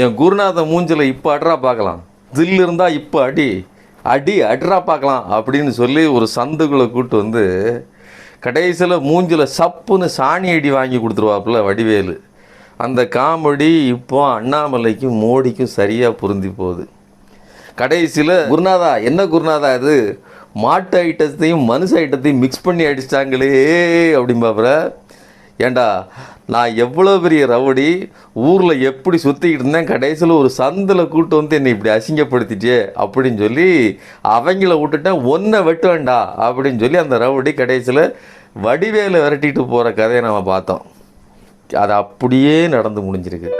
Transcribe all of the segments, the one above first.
என் குருநாத மூஞ்சில் இப்போ அட்ரா பார்க்கலாம் தில் இருந்தால் இப்போ அடி. அடி அட்ரா பார்க்கலாம் அப்படின்னு சொல்லி ஒரு சந்துக்குள்ளே கூட்டு வந்து கடைசியில் மூஞ்சில் சப்புன்னு சாணி அடி வாங்கி கொடுத்துருவாப்புல வடிவேலு. அந்த காமெடி இப்போ அண்ணாமலைக்கும் மோடிக்கும் சரியாக பொருந்தி போகுது. கடைசியில் குருநாதா என்ன குருநாதா இது? மாட்டு ஐட்டத்தையும் மனுஷ ஐட்டத்தையும் மிக்ஸ் பண்ணி அடிச்சிட்டாங்களே அப்படிம்பாப்புற ஏண்டா நான் எவ்வளோ பெரிய ரவுடி ஊரில் எப்படி சுற்றிக்கிட்டு இருந்தேன் கடைசியில் ஒரு சந்தில் கூட்டு வந்து என்னை இப்படி அசிங்கப்படுத்திட்டே அப்படின்னு சொல்லி அவங்கள விட்டுட்டேன். ஒன்றை வெட்ட வேண்டா அப்படின்னு சொல்லி அந்த ரவுடி கடைசியில் வடிவேலை விரட்டிட்டு போகிற கதையை நம்ம பார்த்தோம். அது அப்படியே நடந்து முடிஞ்சிருக்கு.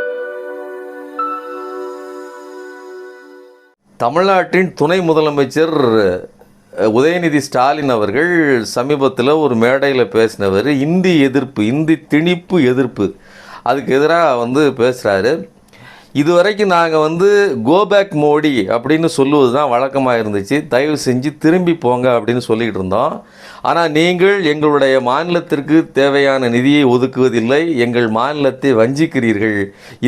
தமிழ்நாட்டின் துணை முதலமைச்சர் உதயநிதி ஸ்டாலின் அவர்கள் சமீபத்தில் ஒரு மேடையில் பேசினவர் இந்தி எதிர்ப்பு இந்தி திணிப்பு எதிர்ப்பு. அதுக்கு எதிராக வந்து பேசுகிறாரு இதுவரைக்கும் நாங்கள் வந்து கோபேக் மோடி அப்படின்னு சொல்லுவது தான் வழக்கமாக இருந்துச்சு. தயவு செஞ்சு திரும்பி போங்க அப்படின்னு சொல்லிக்கிட்டு இருந்தோம். ஆனால் நீங்கள் எங்களுடைய மாநிலத்திற்கு தேவையான நிதியை ஒதுக்குவதில்லை. எங்கள் மாநிலத்தை வஞ்சிக்கிறீர்கள்.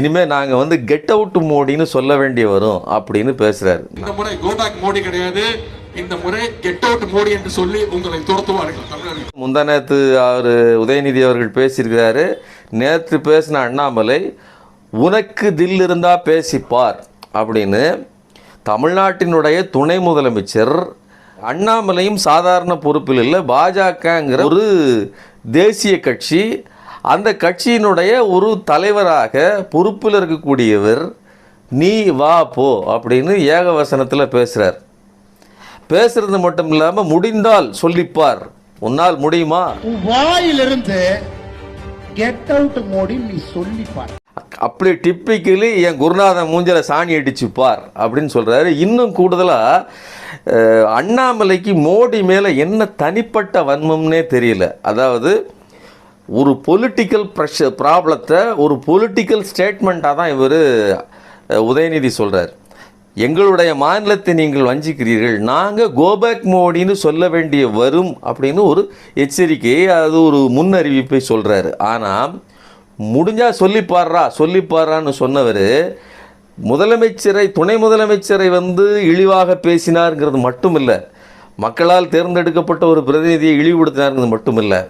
இனிமேல் நாங்கள் வந்து கெட் அவுட் மோடின்னு சொல்ல வேண்டிய வரும் அப்படின்னு பேசுகிறாரு இந்த முறை கோபேக் மோடி கிடையாது. இந்த முறை கெட் அவுட் மோடி என்று சொல்லி உங்களை துரத்துவார்கள் தமிழர்கள். முந்தா நேற்று அவர் உதயநிதி அவர்கள் பேசியிருக்கிறாரு. நேற்று பேசின அண்ணாமலை உனக்கு தில் இருந்தால் பேசிப்பார் அப்படின்னு தமிழ்நாட்டினுடைய துணை முதலமைச்சர் அண்ணாமலையும் சாதாரண பொறுப்பில் இல்லை பாஜகங்கிற ஒரு தேசிய கட்சி அந்த கட்சியினுடைய ஒரு தலைவராக பொறுப்பில் இருக்கக்கூடியவர் நீ வா போ அப்படின்னு ஏகவசனத்தில் பேசுகிறார் பேசுறது மட்டும் இல்லாம முடிந்தால் சொல்லிப்பார். உன்னால் முடியுமா? வாயிலிருந்து கெட் அவுட் மோடி நீ சொல்லி பாரு அப்படி டிப்பிக்கலி என் குருநாதன் மூஞ்சில சாணி அடிச்சுப்பார் அப்படின்னு சொல்றாரு. இன்னும் கூடுதலா அஹ், அண்ணாமலைக்கு மோடி மேல என்ன தனிப்பட்ட வன்மம்னே தெரியல. அதாவது ஒரு பொலிட்டிக்கல் ப்ரெஷர் ப்ராப்ளத்தை ஒரு பொலிட்டிக்கல் ஸ்டேட்மெண்ட்டாக தான் இவர் உதயநிதி சொல்றார். எங்களுடைய மாநிலத்தை நீங்கள் வஞ்சிக்கிறீர்கள். நாங்கள் கோபேக் மோடின்னு சொல்ல வேண்டிய வரும் அப்படின்னு ஒரு எச்சரிக்கையை அது ஒரு முன்னறிவிப்பை சொல்கிறாரு ஆனால் முடிஞ்சால் சொல்லிப்பாடுறா சொல்லிப்பாடுறான்னு சொன்னவர் முதலமைச்சரை துணை முதலமைச்சரை வந்து இழிவாக பேசினார்ங்கிறது மட்டும் இல்லை மக்களால் தேர்ந்தெடுக்கப்பட்ட ஒரு பிரதிநிதியை இழிவுபடுத்தினாருங்கிறது மட்டும் இல்லை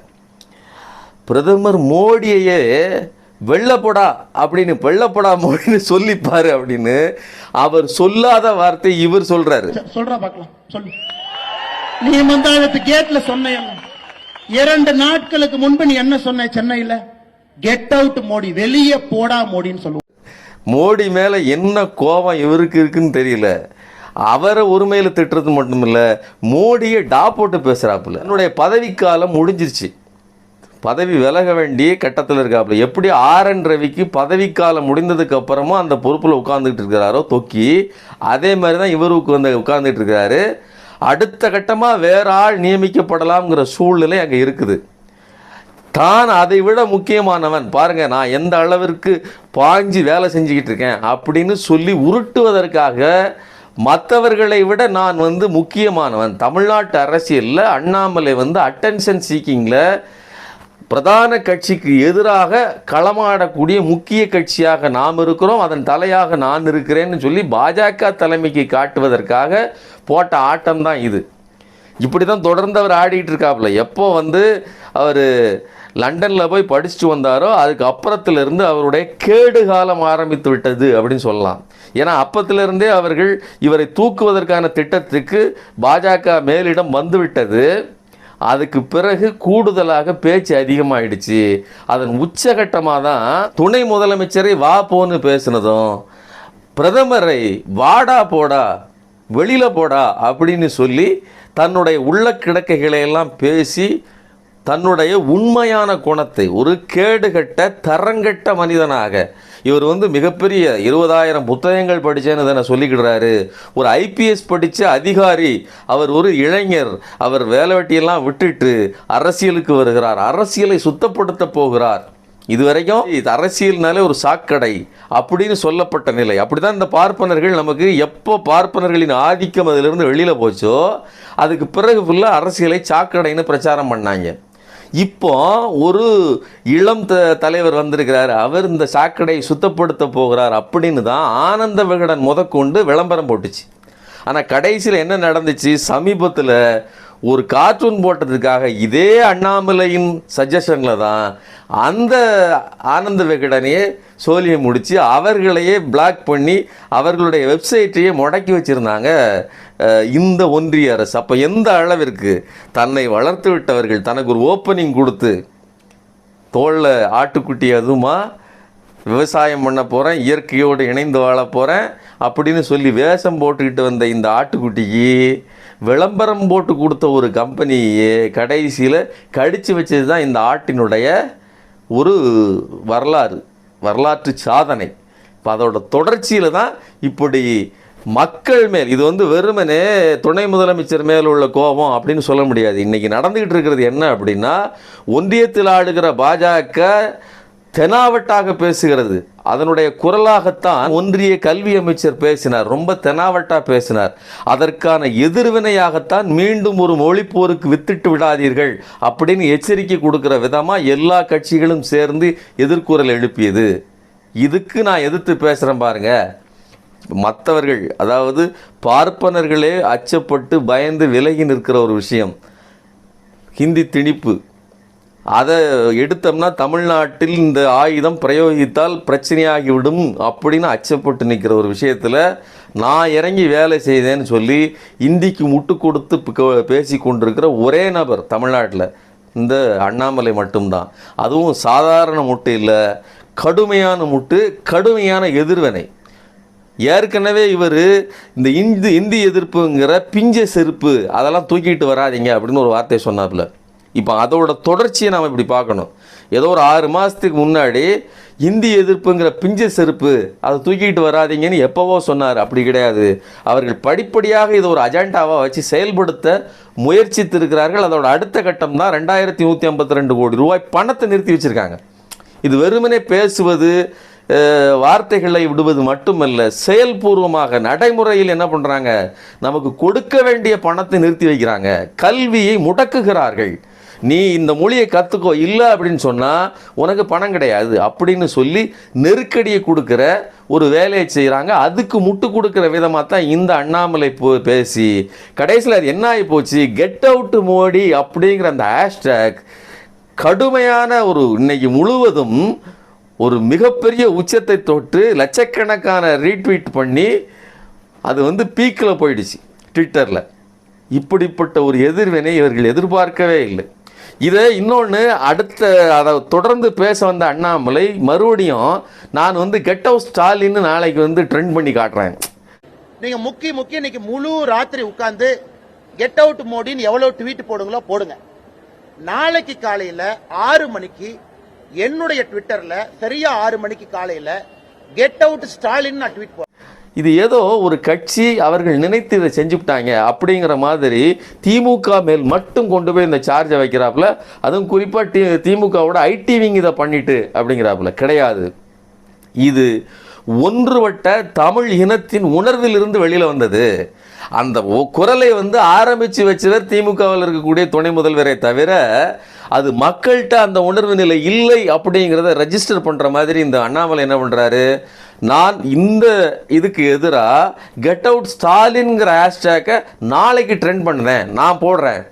பிரதமர் மோடியையே வெள்ளப்படா அப்படின்னு வெள்ளப்படா மோடின்னு சொல்லிப்பாரு அப்படின்னு அவர் சொல்லாத வார்த்தை இவர் சொல்றாரு. சொல்றா பார்க்கலாம் சொல்லு. நீ மந்தாயத்து கேட்ல சொன்ன இரண்டு நாட்களுக்கு முன்பு நீ என்ன சொன்ன சென்னையில? கெட் அவுட் மோடி வெளியே போடா மோடின்னு சொல்லுவோம். மோடி மேல என்ன கோபம் இவருக்கு இருக்குன்னு தெரியல. அவரை ஒருமையில் திட்டுறது மட்டும் இல்லை மோடியை டா போட்டு பேசுறாப்புல. என்னுடைய பதவிக்காலம் முடிஞ்சிருச்சு. பதவி விலக வேண்டிய கட்டத்தில் இருக்காப்புல. எப்படி ஆர் என் ரவிக்கு பதவிக்காலம் முடிந்ததுக்கு அப்புறமா அந்த பொறுப்பில் உட்காந்துக்கிட்டு இருக்கிறாரோ தொக்கி அதே மாதிரி தான் இவருக்கு வந்து உட்காந்துக்கிட்டு இருக்கிறாரு. அடுத்த கட்டமாக வேற ஆள் நியமிக்கப்படலாம்ங்கிற சூழ்நிலை அங்கே இருக்குது. தான் அதை விட முக்கியமானவன். பாருங்கள் நான் எந்த அளவிற்கு பாஞ்சு வேலை செஞ்சுக்கிட்டு இருக்கேன் அப்படின்னு சொல்லி உருட்டுவதற்காக மற்றவர்களை விட நான் வந்து முக்கியமானவன். தமிழ்நாட்டு அரசியலில் அண்ணாமலை வந்து அட்டென்ஷன் சீக்கிங்கில் பிரதான கட்சிக்கு எதிராக களமாடக்கூடிய முக்கிய கட்சியாக நாம் இருக்கிறோம் அதன் தலையாக நான் இருக்கிறேன்னு சொல்லி பாஜக தலைமைக்கு காட்டுவதற்காக போட்ட ஆட்டம் தான் இது. இப்படி தான் தொடர்ந்து அவர் ஆடிக்கிட்டு இருக்காப்புல. எப்போ வந்து அவர் லண்டனில் போய் படிச்சுட்டு வந்தாரோ அதுக்கு அப்புறத்திலிருந்து அவருடைய கேடு காலம் ஆரம்பித்து விட்டது அப்படின்னு சொல்லலாம். ஏன்னா அப்பத்திலிருந்தே அவர்கள் இவரை தூக்குவதற்கான திட்டத்துக்கு பாஜக மேலிடம் வந்துவிட்டது. அதுக்கு பிறகு கூடுதலாக பேச்சு அதிகமாயிடுச்சு. அதன் உச்சகட்டமாக தான் துணை முதலமைச்சரை வா போன்னு பேசினதும் பிரதமரை வாடா போடா வெளியில் போடா அப்படின்னு சொல்லி தன்னுடைய உள்ள கிடக்கைகளையெல்லாம் பேசி தன்னுடைய உண்மையான குணத்தை ஒரு கேடுகட்ட தரங்கட்ட மனிதனாக இவர் வந்து மிகப்பெரிய இருபதாயிரம் புத்தகங்கள் படித்தேன்னு தானே சொல்லிக்கிடுறாரு. ஒரு ஐபிஎஸ் படித்த அதிகாரி அவர் ஒரு இளைஞர் அவர் வேலை வெட்டியெல்லாம் விட்டுட்டு அரசியலுக்கு வருகிறார். அரசியலை சுத்தப்படுத்த போகிறார். இதுவரைக்கும் இது அரசியல்னாலே ஒரு சாக்கடை அப்படின்னு சொல்லப்பட்ட நிலை. அப்படிதான் இந்த பார்ப்பனர்கள் நமக்கு எப்போ பார்ப்பனர்களின் ஆதிக்கம் அதிலிருந்து வெளியில் போச்சோ அதுக்கு பிறகு ஃபுல்லாக அரசியலை சாக்கடைன்னு பிரச்சாரம் பண்ணாங்க. இப்போ ஒரு இளம் த தலைவர் வந்திருக்கிறார். அவர் இந்த சாக்கடையை சுத்தப்படுத்த போகிறார் அப்படின்னு தான் ஆனந்த விகடன் முதற்கொண்டு விளம்பரம் போட்டுச்சு. ஆனால் கடைசியில் என்ன நடந்துச்சு? சமீபத்தில் ஒரு கார்ட்டூன் போட்டதுக்காக இதே அண்ணாமலையின் சஜஷனில் தான் அந்த ஆனந்த விகடனையே சோழியை முடித்து அவர்களையே பிளாக் பண்ணி அவர்களுடைய வெப்சைட்டையே முடக்கி வச்சுருந்தாங்க. இந்த ஒன்றிய அரசு. அப்போ எந்த அளவிற்கு தன்னை வளர்த்து விட்டவர்கள் தனக்கு ஒரு ஓப்பனிங் கொடுத்து தோளில் ஆட்டுக்குட்டி அதுமா விவசாயம் பண்ண போகிறேன் இயற்கையோடு இணைந்து வாழ போகிறேன் அப்படின்னு சொல்லி வேஷம் போட்டுக்கிட்டு வந்த இந்த ஆட்டுக்குட்டிக்கு விளம்பரம் போட்டு கொடுத்த ஒரு கம்பெனியே கடைசியில் கடித்து வச்சது தான் இந்த ஆட்டினுடைய ஒரு வரலாறு வரலாற்று சாதனை. இப்போ அதோட தொடர்ச்சியில் தான் இப்படி மக்கள் மேல் இது வந்து வெறுமனே துணை முதலமைச்சர் மேல் உள்ள கோபம் அப்படின்னு சொல்ல முடியாது. இன்றைக்கி நடந்துக்கிட்டு இருக்கிறது என்ன அப்படின்னா ஒன்றியத்தில் ஆடுகிற பாஜக தெனாவட்டாக பேசுகிறது. அதனுடைய குரலாகத்தான் ஒன்றிய கல்வி அமைச்சர் பேசினார். ரொம்ப தெனாவட்டா பேசினார். அதற்கான எதிர்வினையாகத்தான் மீண்டும் ஒரு மொழிப்போருக்கு வித்திட்டு விடாதீர்கள் அப்படின்னு எச்சரிக்கை கொடுக்கிற விதமாக எல்லா கட்சிகளும் சேர்ந்து எதிர்குரல் எழுப்பியது. இதுக்கு நான் எதிர்த்து பேசுகிறேன் பாருங்க. மற்றவர்கள் அதாவது பார்ப்பனர்களே அச்சப்பட்டு பயந்து விலகி நிற்கிற ஒரு விஷயம். ஹிந்தி திணிப்பு. அதை எடுத்தோம்னா தமிழ்நாட்டில் இந்த ஆயுதம் பிரயோகித்தால் பிரச்சனையாகிவிடும் அப்படின்னு அச்சப்பட்டு நிற்கிற ஒரு விஷயத்தில் நான் இறங்கி வேலை செய்தேன்னு சொல்லி இந்திக்கு முட்டு கொடுத்து பேசி கொண்டிருக்கிற ஒரே நபர் தமிழ்நாட்டில் இந்த அண்ணாமலை மட்டும்தான். அதுவும் சாதாரண முட்டு இல்லை கடுமையான முட்டு கடுமையான எதிர்வினை. ஏற்கனவே இவர் இந்த இந்து இந்தி எதிர்ப்புங்கிற பிஞ்ச செருப்பு அதெல்லாம் தூக்கிட்டு வராதீங்க அப்படின்னு ஒரு வார்த்தையை சொன்னாப்புல. இப்போ அதோட தொடர்ச்சியை நாம் இப்படி பார்க்கணும். ஏதோ ஒரு ஆறு மாதத்துக்கு முன்னாடி இந்தி எதிர்ப்புங்கிற பிஞ்ச செருப்பு அதை தூக்கிட்டு வராதீங்கன்னு எப்போவோ சொன்னார். அப்படி கிடையாது. அவர்கள் படிப்படியாக இதை ஒரு அஜெண்டாவாக வச்சு செயல்படுத்த முயற்சித்திருக்கிறார்கள். அதோட அடுத்த கட்டம் தான் ரெண்டாயிரத்தி நூற்றி ஐம்பத்தி ரெண்டு கோடி ரூபாய் பணத்தை நிறுத்தி வச்சுருக்காங்க. இது வெறுமனே பேசுவது வார்த்தைகளை விடுவது மட்டுமல்ல செயல்பூர்வமாக நடைமுறையில் என்ன பண்ணுறாங்க நமக்கு கொடுக்க வேண்டிய பணத்தை நிறுத்தி வைக்கிறாங்க. கல்வியை முடக்குகிறார்கள். நீ இந்த மொழியை கற்றுக்கோ இல்லை அப்படின்னு சொன்னால் உனக்கு பணம் கிடையாது. அப்படின்னு சொல்லி நெருக்கடியை கொடுக்குற ஒரு வேலையை செய்கிறாங்க அதுக்கு முட்டு கொடுக்குற விதமாக தான் இந்த அண்ணாமலை போ பேசி கடைசியில் அது என்ன ஆகி போச்சு? கெட் அவுட் மோடி அப்படிங்கிற அந்த ஹேஷ்டேக் கடுமையான ஒரு இன்னைக்கு முழுவதும் ஒரு மிகப்பெரிய உச்சத்தை தொட்டு லட்சக்கணக்கான ரீட்வீட் பண்ணி அது வந்து பீக்கில் போயிடுச்சு ட்விட்டரில் இப்படிப்பட்ட ஒரு எதிர்வினை இவர்கள் எதிர்பார்க்கவே இல்லை. இதை இன்னொன்று அடுத்த அதை தொடர்ந்து பேச வந்த அண்ணாமலை மறுபடியும் நான் வந்து கெட் அவுட் ஸ்டாலின்னு நாளைக்கு வந்து ட்ரெண்ட் பண்ணி காட்டுறேன். நீங்க முக்கி முக்கி இன்னைக்கு முழு ராத்திரி உட்கார்ந்து கெட் அவுட் மோடின்னு எவ்வளவு ட்வீட் போடுங்களோ போடுங்க. நாளைக்கு காலையில ஆறு மணிக்கு என்னுடைய ட்விட்டர்ல சரியா ஆறு மணிக்கு காலையில கெட் அவுட் ஸ்டாலின் நான் ட்வீட் போடுறேன். இது ஏதோ ஒரு கட்சி அவர்கள் நினைத்து இதை செஞ்சுவிட்டாங்க அப்படிங்கிற மாதிரி திமுக மேல் மட்டும் கொண்டு போய் இந்த சார்ஜை வைக்கிறாப்புல. அதுவும் குறிப்பாக டி திமுகவோட ஐடிவிங் இதை பண்ணிட்டு அப்படிங்கிறாப்புல. கிடையாது. இது ஒன்றுபட்ட தமிழ் இனத்தின் உணர்விலிருந்து வெளியில் வந்தது. அந்த குரலை வந்து ஆரம்பித்து வச்சவர் திமுகவில் இருக்கக்கூடிய துணை முதல்வரை தவிர அது மக்கள்கிட்ட அந்த உணர்வு நிலை இல்லை அப்படிங்கிறத ரெஜிஸ்டர் பண்ணுற மாதிரி இந்த அண்ணாமலை என்ன பண்ணுறாரு நான் இந்த இதுக்கு எதிராக கெட் அவுட் ஸ்டாலின்ங்கிற ஹேஷ்டேக்கை நாளைக்கு ட்ரெண்ட் பண்ணுறேன். நான் போடுறேன்.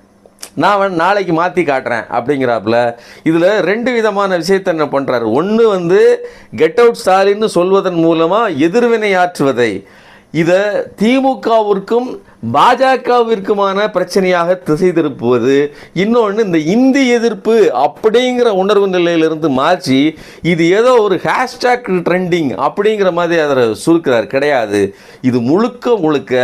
நான் நாளைக்கு மாற்றி காட்டுறேன் அப்படிங்கிறாப்புல. இதில் ரெண்டு விதமான விஷயத்தை என்ன பண்ணுறாரு ஒன்று வந்து கெட் அவுட் ஸ்டாலின்னு சொல்வதன் மூலமாக எதிர்வினை ஆற்றுவதை. இதை திமுகவிற்கும் பாஜகவிற்குமான பிரச்சனையாக திசை திருப்புவது இன்னொன்று இந்த இந்தி எதிர்ப்பு அப்படிங்கிற உணர்வு நிலையிலிருந்து மாற்றி இது ஏதோ ஒரு ஹேஷ்டேக் ட்ரெண்டிங் அப்படிங்கிற மாதிரி அதை சுருக்கிறார் கிடையாது. இது முழுக்க முழுக்க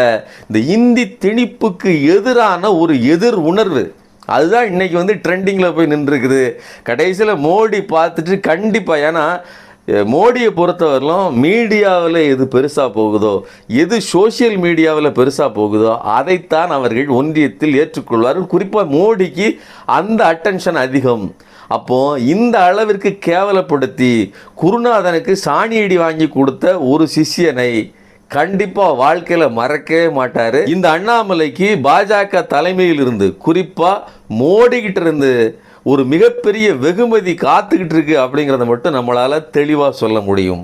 இந்த இந்தி திணிப்புக்கு எதிரான ஒரு எதிர் உணர்வு. அதுதான் இன்றைக்கி வந்து ட்ரெண்டிங்கில் போய் நின்றுருக்குது. கடைசியில் மோடி பார்த்துட்டு கண்டிப்பாக ஏன்னா மோடியை பொறுத்தவரையிலும் மீடியாவில் எது பெருசாக போகுதோ எது சோஷியல் மீடியாவில் பெருசாக போகுதோ அதைத்தான் அவர்கள் ஒன்றியத்தில் ஏற்றுக்கொள்வார்கள். குறிப்பாக மோடிக்கு அந்த அட்டென்ஷன் அதிகம். அப்போது இந்த அளவிற்கு கேவலப்படுத்தி குருநாதனுக்கு சாணியடி வாங்கி கொடுத்த ஒரு சிஷ்யனை கண்டிப்பாக வாழ்க்கையில் மறக்கவே மாட்டார். இந்த அண்ணாமலைக்கு பாஜக தலைமையில் இருந்து குறிப்பாக மோடி இருந்து ஒரு மிகப்பெரிய வெகுமதி காத்துக்கிட்டு இருக்கு அப்படிங்கிறத மட்டும் நம்மளால் தெளிவாக சொல்ல முடியும்.